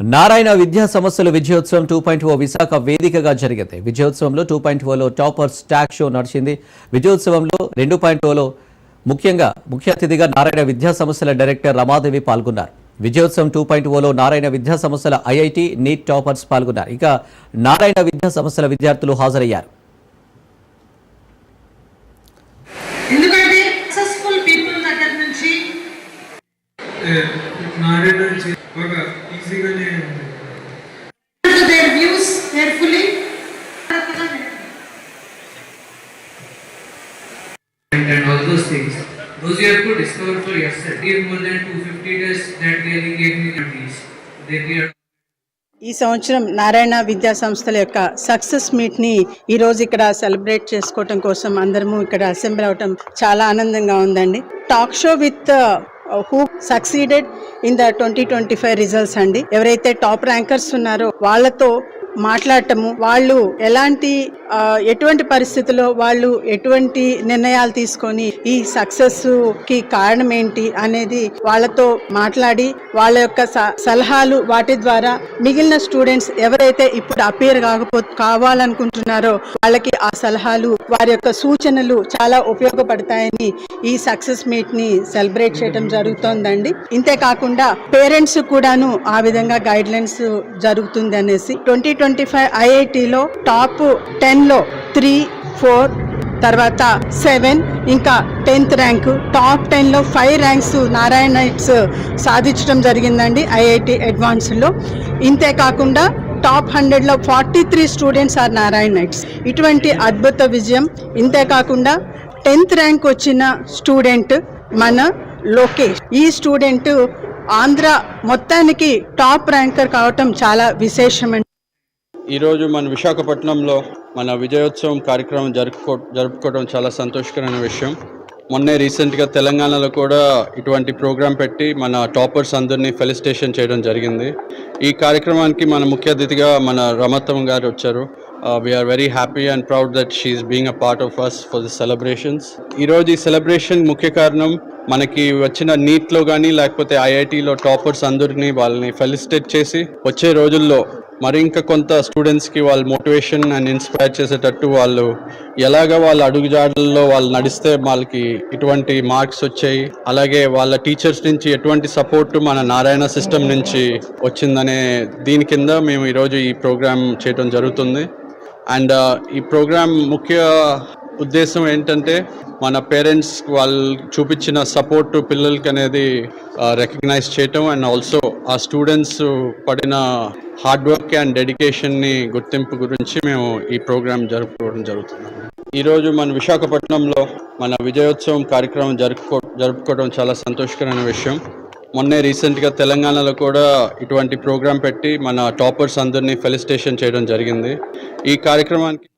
నారాయణ విద్యా సంస్థల విజయోత్సవం టూ పాయింట్ ఓ విశాఖ వేదికగా జరిగింది. విజయోత్సవంలో టూ పాయింట్ ఓలో టాపర్స్ ట్యాక్ షో నడిచింది. విజయోత్సవంలో రెండు పాయింట్ ఓలో ముఖ్యంగా ముఖ్య అతిథిగా నారాయణ విద్యా సంస్థల డైరెక్టర్ రమాదేవి పాల్గొన్నారు. విజయోత్సవం టూ పాయింట్ ఓలో నారాయణ విద్యా సంస్థల ఐఐటి నీట్ టాపర్స్ పాల్గొన్నారు. ఇక నారాయణ విద్యా సంస్థల విద్యార్థులు హాజరయ్యారు. ఎందుకంటే సక్సెస్ఫుల్ పీపుల్ దగ్గర నుంచి నారాయణ బాగా ఈజీగానే ఉంది their views carefully and, all those things. Those you have to discover for yourself. Give more than 250 days that really gave me the peace. They are ఈ సంవత్సరం నారాయణ విద్యా సంస్థల యొక్క సక్సెస్ మీట్ని ఈ రోజు ఇక్కడ సెలబ్రేట్ చేసుకోవటం కోసం అందరము ఇక్కడ అసెంబ్లీ అవటం చాలా ఆనందంగా ఉందండి talk show with who succeeded in the twenty twenty five results అండి. ఎవరైతే టాప్ ర్యాంకర్స్ ఉన్నారో వాళ్ళతో మాట్లాడటము వాళ్ళు ఎలాంటి ఎటువంటి పరిస్థితుల్లో వాళ్ళు ఎటువంటి నిర్ణయాలు తీసుకొని ఈ సక్సెస్కి కారణం ఏంటి అనేది వాళ్ళతో మాట్లాడి వాళ్ళ యొక్క స- సలహాలు వాటి ద్వారా మిగిలిన స్టూడెంట్స్ ఎవరైతే ఇప్పుడు అపేర్ కాకపో కావాలనుకుంటున్నారో వాళ్ళకి ఆ సలహాలు వారి యొక్క సూచనలు చాలా ఉపయోగపడతాయని ఈ సక్సెస్ మీట్ని సెలబ్రేట్ చేయడం జరుగుతోందండి. ఇంతే కాకుండా పేరెంట్స్ కూడాను ఆ విధంగా గైడ్ లైన్స్ జరుగుతుంది అనేసి. ట్వంటీ ట్వంటీ ఫైవ్ ఐఐటిలో టాప్ టెన్ లో త్రీ ఫోర్ తర్వాత సెవెన్ ఇంకా టెన్త్ ర్యాంకు. టాప్ టెన్లో ఫైవ్ ర్యాంక్స్ నారాయణ నైట్స్ సాధించడం జరిగిందండి ఐఐటి అడ్వాన్స్లో ఇంతే కాకుండా టాప్ హండ్రెడ్లో forty three students are Narayana knights ఇటువంటి అద్భుత విజయం. ఇంతే కాకుండా టెన్త్ ర్యాంక్ వచ్చిన స్టూడెంట్ మన లోకేష్. ఈ స్టూడెంట్ ఆంధ్ర మొత్తానికి టాప్ ర్యాంకర్ కావటం చాలా విశేషమండి. ఈరోజు మన విశాఖపట్నంలో మన విజయోత్సవం కార్యక్రమం జరుపుకో జరుపుకోవడం చాలా సంతోషకరమైన విషయం. మొన్నే రీసెంట్గా తెలంగాణలో కూడా ఇటువంటి ప్రోగ్రాం పెట్టి మన టాపర్స్ అందరినీ ఫెలిసిటేషన్ చేయడం జరిగింది. ఈ కార్యక్రమానికి మన ముఖ్య అతిథిగా మన రమత్తమ్మ గారు వచ్చారు. We're very happy and proud that she's being a part of us for the celebrations ఈరోజు ఈ సెలబ్రేషన్ ముఖ్య కారణం మనకి వచ్చిన నీట్లో కానీ లేకపోతే ఐఐటీలో టాపర్స్ అందరినీ వాళ్ళని ఫెలిసిటేట్ చేసి వచ్చే రోజుల్లో మరి ఇంకా కొంత స్టూడెంట్స్కి వాళ్ళు మోటివేషన్ అండ్ ఇన్స్పైర్ చేసేటట్టు వాళ్ళు ఎలాగ వాళ్ళ అడుగుజాడల్లో వాళ్ళు నడిస్తే వాళ్ళకి ఇటువంటి మార్క్స్ వచ్చాయి. అలాగే వాళ్ళ టీచర్స్ నుంచి ఎటువంటి సపోర్ట్ మన నారాయణ సిస్టమ్ నుంచి వచ్చిందనే దీని కింద మేము ఈరోజు ఈ ప్రోగ్రామ్ చేయడం జరుగుతుంది. అండ్ uh, ఈ ప్రోగ్రామ్ ముఖ్య ఉద్దేశం ఏంటంటే మన పేరెంట్స్ వాళ్ళు చూపించిన సపోర్ట్ పిల్లలకి అనేది uh, రికగ్నైజ్ చేయటం. అండ్ ఆల్సో ఆ స్టూడెంట్స్ పడిన హార్డ్ వర్క్ అండ్ డెడికేషన్ని గుర్తింపు గురించి మేము ఈ ప్రోగ్రాం జరుపుకోవడం జరుగుతుంది. ఈరోజు మన విశాఖపట్నంలో మన విజయోత్సవం కార్యక్రమం జరుపుకో జరుపుకోవడం చాలా సంతోషకరమైన విషయం. మొన్నే రీసెంట్గా తెలంగాణలో కూడా ఇటువంటి ప్రోగ్రాం పెట్టి మన టాపర్స్ అందరినీ ఫెలిసిటేషన్ చేయడం జరిగింది. ఈ కార్యక్రమానికి